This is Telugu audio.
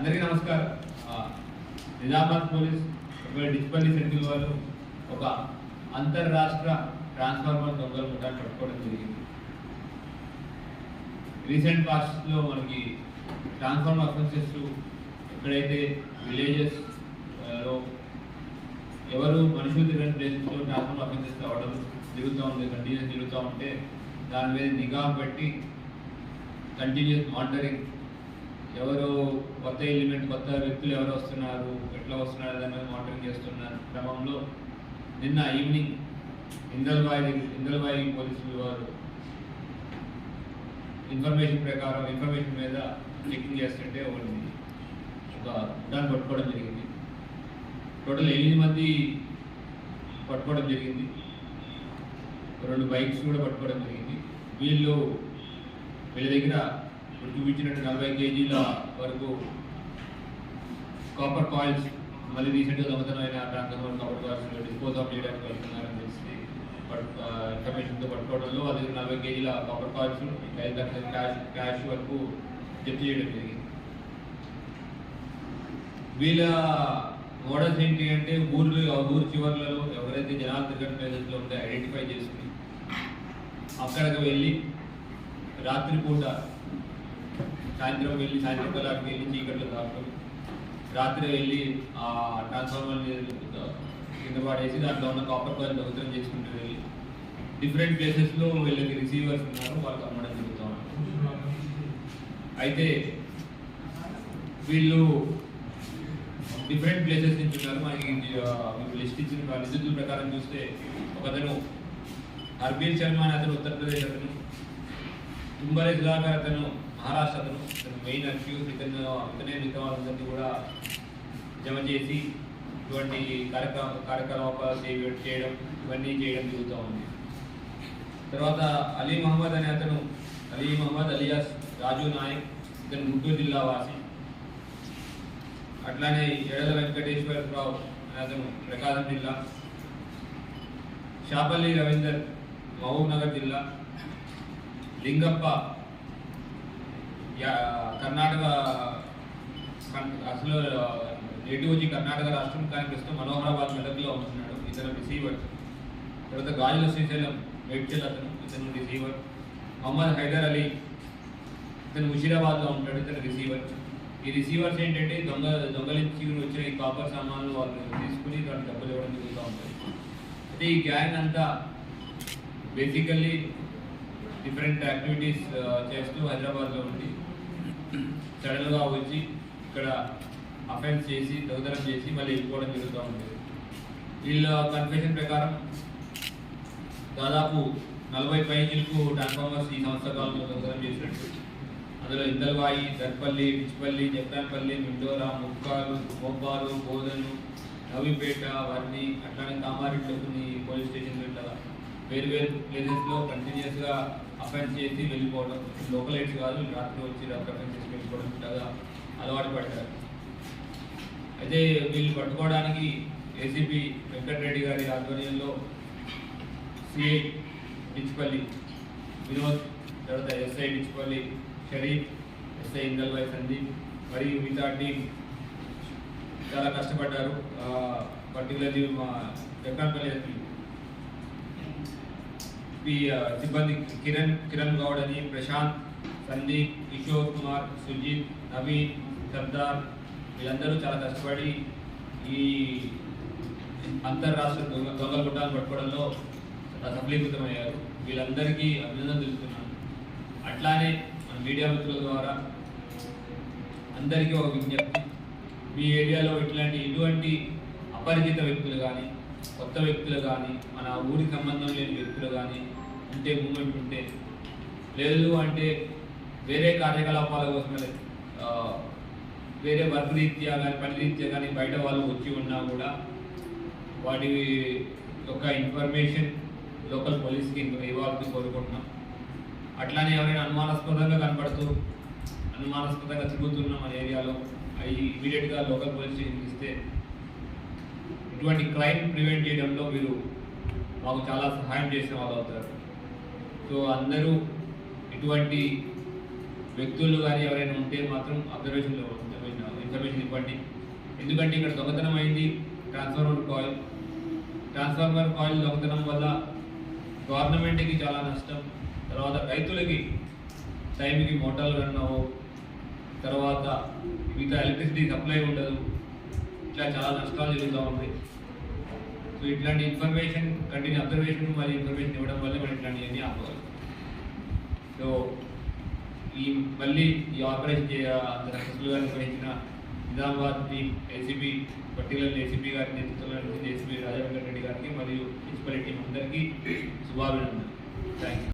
అందరికీ నమస్కారం. నిజామాబాద్ పోలీస్ ఒక డిస్పల్లి సెంట్రల్ వాళ్ళు ఒక అంతర్రాష్ట్ర ట్రాన్స్ఫార్మర్ దొంగలు ముఠాన్ని పట్టుకోవడం జరిగింది. రీసెంట్ పాస్ట్లో మనకి ట్రాన్స్ఫార్మర్ అఫెన్సెస్ ఎక్కడైతే విలేజెస్లో ఎవరు మనుషులు తిరగని ప్లేసెస్లో ట్రాన్స్ఫార్మర్ అఫెన్సెస్ అవడం జరుగుతూ ఉంది కంటిన్యూస్ జరుగుతూ ఉంటే దాని మీద నిఘా పెట్టి కంటిన్యూస్ మానిటరింగ్ ఎవరు కొత్త ఎలిమెంట్ కొత్త వ్యక్తులు ఎవరు వస్తున్నారు ఎట్లా వస్తున్నారు దాని మీద మానిటరింగ్ చేస్తున్న క్రమంలో నిన్న ఈవినింగ్ ఇందల్బాయి ఇందల్బాయి పోలీసులు వారు ఇన్ఫర్మేషన్ ప్రకారం ఇన్ఫర్మేషన్ మీద చెకింగ్ చేస్తుంటే ఒకటి ఒక దాన్ని పట్టుకోవడం జరిగింది. టోటల్ ఎనిమిది మంది పట్టుకోవడం జరిగింది. రెండు బైక్స్ కూడా పట్టుకోవడం జరిగింది. వీళ్ళు వీళ్ళ దగ్గర చూపించినట్టు నలభై కేజీల వరకు కాపర్ కాయిల్స్ మళ్ళీ రీసెంట్గా దొంగతనమైన వరకు కాపర్ కాయిల్స్ డిస్పోజ్ ఆఫ్ చేయడానికి వెళ్తున్నారని తెలిసి పట్టు ఇన్ఫర్మేషన్తో పట్టుకోవడంలో అది నలభై కేజీల కాపర్ కాయిల్స్ ఐదు లక్షల క్యాష్ క్యాష్ వరకు జప్తు చేయడం జరిగింది. వీళ్ళ మోడల్స్ ఏంటి అంటే ఊర్లు ఊరు చివర్లలో ఎవరైతే జనాలు తిరగని ప్లేసెస్లో ఉంటే ఐడెంటిఫై చేసుకుని అక్కడికి వెళ్ళి రాత్రిపూట సాయంత్రం వెళ్ళి సాయంత్రం కలాకి వెళ్ళి చీకట్లో దాక్కుని రాత్రి వెళ్ళి ఆ ట్రాన్స్ఫార్మర్ కింద పడేసి దాంట్లో ఉన్న కాపర్ కాయిల్ దొంగతనం చేసుకుంటూ వెళ్ళి డిఫరెంట్ ప్లేసెస్లో వీళ్ళకి రిసీవర్స్ ఉన్నారు వాళ్ళకి అమ్మడం జరుగుతూ అయితే వీళ్ళు డిఫరెంట్ ప్లేసెస్ నుంచి ఉన్నారు. మనకి మీకు లిస్ట్ ఇచ్చిన నిధుల ప్రకారం చూస్తే ఒకతను అర్బీల్ శర్మ అని అతను ఉత్తరప్రదేశ్ అతను తుంబరే సుధాకర్ అతను మహారాష్ట్ర అతను మెయిన్ అక్యూజ్ ఇతను ఇతనే మిగతా వాళ్ళందరినీ కూడా జమ చేసి ఇటువంటి కార్యక్రమ కార్యకలాపాలు చేయడం ఇవన్నీ చేయడం జరుగుతూ ఉంది. తర్వాత అలీ మహమ్మద్ అనే అతను అలీ మహమ్మద్ అలియాస్ రాజు నాయక్ ఇతను గుంటూరు జిల్లా వాసి. అట్లానే ఎడల వెంకటేశ్వరరావు అనే అతను ప్రకాశం జిల్లా. షాపల్లి రవీందర్ మహబూబ్ నగర్ జిల్లా. లింగప్ప కర్ణాటక అసలు నేటివ్ వచ్చి కర్ణాటక రాష్ట్రం కానీ మనోహరాబాద్ మెదక్లో ఉంటున్నాడు ఇతను రిసీవర్. తర్వాత గాజుల శ్రీశైలం మేడ్చల్ అతను ఇతను రిసీవర్. మొహమ్మద్ హైదర్ అలీ ఇతను ముషీరాబాద్లో ఉంటాడు ఇతను రిసీవర్. ఈ రిసీవర్స్ ఏంటంటే దొంగ దొంగలించి వచ్చిన ఈ కాపర్ సామాన్లు వాళ్ళు తీసుకుని దాన్ని డబ్బులు ఇవ్వడం జరుగుతూ ఉంటుంది. అయితే ఈ గ్యాంగ్ అంతా బేసికల్లీ డిఫరెంట్ యాక్టివిటీస్ చేస్తూ హైదరాబాద్లో ఉండి సడన్గా వచ్చి ఇక్కడ అఫెన్స్ చేసి దొంగతనం చేసి మళ్ళీ వెళ్ళిపోవడం జరుగుతూ ఉంటుంది వీళ్ళ కన్ఫెషన్ ప్రకారం దాదాపు నలభై పైచీలకు ట్రాన్స్ఫార్మర్స్ ఈ సంవత్సర కాలంలో దొంగతనం చేసినట్టు. అందులో ఇందల్వాయి దర్పల్లి పిచ్చిపల్లి జగదాన్పల్లి మిండోరా ముక్కాలు మోబ్బాలు బోధను నవీపేట వర్ణి అట్లానే కామారెడ్డి కొన్ని పోలీస్ స్టేషన్లు ఇట్లా వేరు వేరు ప్లేసెస్లో కంటిన్యూస్గా అఫెన్స్ చేసి వెళ్ళిపోవడం లోకల్ ఎయిడ్స్ కాదు రాత్రి వచ్చి రాత్రి అఫెన్స్ చేసి వెళ్ళిపోవడం ఇట్లాగా అలవాటు పడ్డారు. అయితే వీళ్ళు పట్టుకోవడానికి ఏసీపీ వెంకటరెడ్డి గారి ఆధ్వర్యంలో సిఐ డిచ్పల్లి వినోద్ తర్వాత ఎస్ఐ డిచ్పల్లి షరీఫ్ ఎస్ఐ ఇందల్బాయ్ సందీప్ మరియు మిగతా టీం చాలా కష్టపడ్డారు. పర్టికులర్లీ మా జక్కాన్పల్లి ఎస్పీ సిబ్బంది కిరణ్ కిరణ్ గౌడ్ అని ప్రశాంత్ సందీప్ కిషోర్ కుమార్ సుజిత్ నవీన్ సర్దార్ వీళ్ళందరూ చాలా కష్టపడి ఈ అంతర్రాష్ట్ర దొంగ దొంగల గుట్టాలు పట్టుకోవడంలో చాలా సఫలీకృతమయ్యారు. వీళ్ళందరికీ అభినందన తెలుపుతున్నాను. అట్లానే మన మీడియా మిత్రుల ద్వారా అందరికీ ఒక విజ్ఞప్తి. మీ ఏరియాలో ఇట్లాంటి ఇటువంటి అపరిచిత వ్యక్తులు కానీ కొత్త వ్యక్తులు కానీ మన ఊరికి సంబంధం లేని వ్యక్తులు కానీ ఉంటే మూమెంట్ ఉంటే లేదు అంటే వేరే కార్యకలాపాల కోసమే వేరే వర్క్ రీత్యా కానీ పని రీత్యా కానీ బయట వాళ్ళు వచ్చి ఉన్నా కూడా వాటి యొక్క ఇన్ఫర్మేషన్ లోకల్ పోలీస్కి ఇవ్వాలని కోరుకుంటున్నాం. అట్లానే ఎవరైనా అనుమానాస్పదంగా కనపడుతూ అనుమానాస్పదంగా తిరుగుతున్న మన ఏరియాలో అవి ఇమీడియట్గా లోకల్ పోలీస్ స్టేషన్కి ఇస్తే ఇటువంటి క్రైమ్ ప్రివెంట్ చేయడంలో మీరు మాకు చాలా సహాయం చేసిన వాళ్ళు అవుతారు. సో అందరూ ఇటువంటి వ్యక్తులు కానీ ఎవరైనా ఉంటే మాత్రం అబ్జర్వేషన్లో ఇన్ఫర్మేషన్ ఇవ్వండి. ఎందుకంటే ఇక్కడ దొంగతనం అయింది ట్రాన్స్ఫార్మర్ కాయిల్ ట్రాన్స్ఫార్మర్ కాయిల్ దొంగతనం వల్ల గవర్నమెంట్కి చాలా నష్టం. తర్వాత రైతులకి టైంకి మోటార్లు రన్ అవ్వవు. తర్వాత మిగతా ఎలక్ట్రిసిటీ సప్లై ఉండదు. ఇట్లా చాలా నష్టాలు జరుగుతూ ఉంటాయి సో ఇట్లాంటి ఇన్ఫర్మేషన్ కంటిన్యూ అబ్జర్వేషన్ మరియు ఇన్ఫర్మేషన్ ఇవ్వడం వల్ల మనం ఇట్లాంటివన్నీ ఆపగలం సో ఈ మళ్ళీ ఈ ఆపరేషన్ చేయ అంత సక్సెస్ఫుల్గా నిర్వహించిన Nizamabad team ACB particular ACB గారి నేతృత్వంలో ఏసీబీ రాజా వెంకట రెడ్డి గారికి మరియు మున్సిపల్ టీం అందరికీ శుభాభినందనలు. Thank you